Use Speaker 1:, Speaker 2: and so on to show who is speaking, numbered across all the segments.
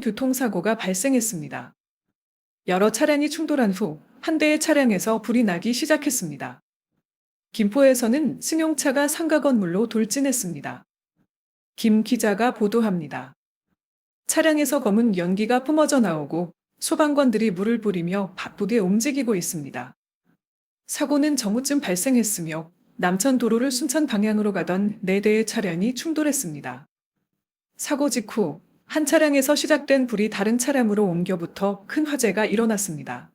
Speaker 1: 교통사고가 발생했습니다. 여러 차량이 충돌한 후 한 대의 차량에서 불이 나기 시작했습니다. 김포에서는 승용차가 상가 건물로 돌진했습니다. 김 기자가 보도합니다. 차량에서 검은 연기가 뿜어져 나오고 소방관들이 물을 뿌리며 바쁘게 움직이고 있습니다. 사고는 정오쯤 발생했으며 남천 도로를 순천 방향으로 가던 네 대의 차량이 충돌했습니다. 사고 직후 한 차량에서 시작된 불이 다른 차량으로 옮겨붙어 큰 화재가 일어났습니다.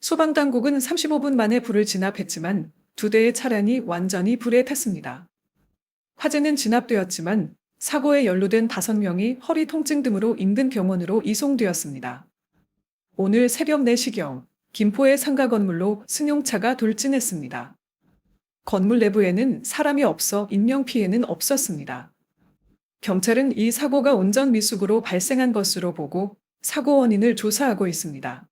Speaker 1: 소방당국은 35분 만에 불을 진압했지만 두 대의 차량이 완전히 불에 탔습니다. 화재는 진압되었지만 사고에 연루된 5명이 허리 통증 등으로 인근 병원으로 이송되었습니다. 오늘 새벽 4시경 김포의 상가 건물로 승용차가 돌진했습니다. 건물 내부에는 사람이 없어 인명피해는 없었습니다. 경찰은 이 사고가 운전 미숙으로 발생한 것으로 보고 사고 원인을 조사하고 있습니다.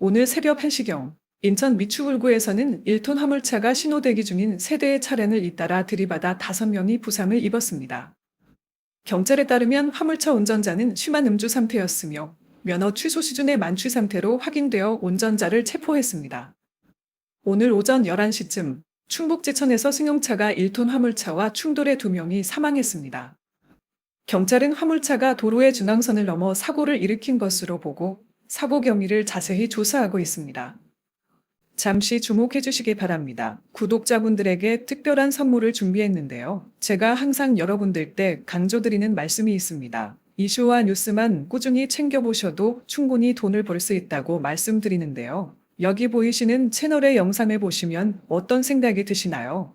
Speaker 1: 오늘 새벽 1시경 인천 미추홀구에서는 1톤 화물차가 신호대기 중인 세대의 차량을 잇따라 들이받아 5명이 부상을 입었습니다. 경찰에 따르면 화물차 운전자는 심한 음주 상태였으며 면허 취소 수준의 만취 상태로 확인되어 운전자를 체포했습니다. 오늘 오전 11시쯤 충북 제천에서 승용차가 1톤 화물차와 충돌해 2명이 사망했습니다. 경찰은 화물차가 도로의 중앙선을 넘어 사고를 일으킨 것으로 보고 사고 경위를 자세히 조사하고 있습니다. 잠시 주목해 주시기 바랍니다. 구독자분들에게 특별한 선물을 준비했는데요. 제가 항상 여러분들 때 강조드리는 말씀이 있습니다. 이슈와 뉴스만 꾸준히 챙겨보셔도 충분히 돈을 벌 수 있다고 말씀드리는데요. 여기 보이시는 채널의 영상을 보시면 어떤 생각이 드시나요?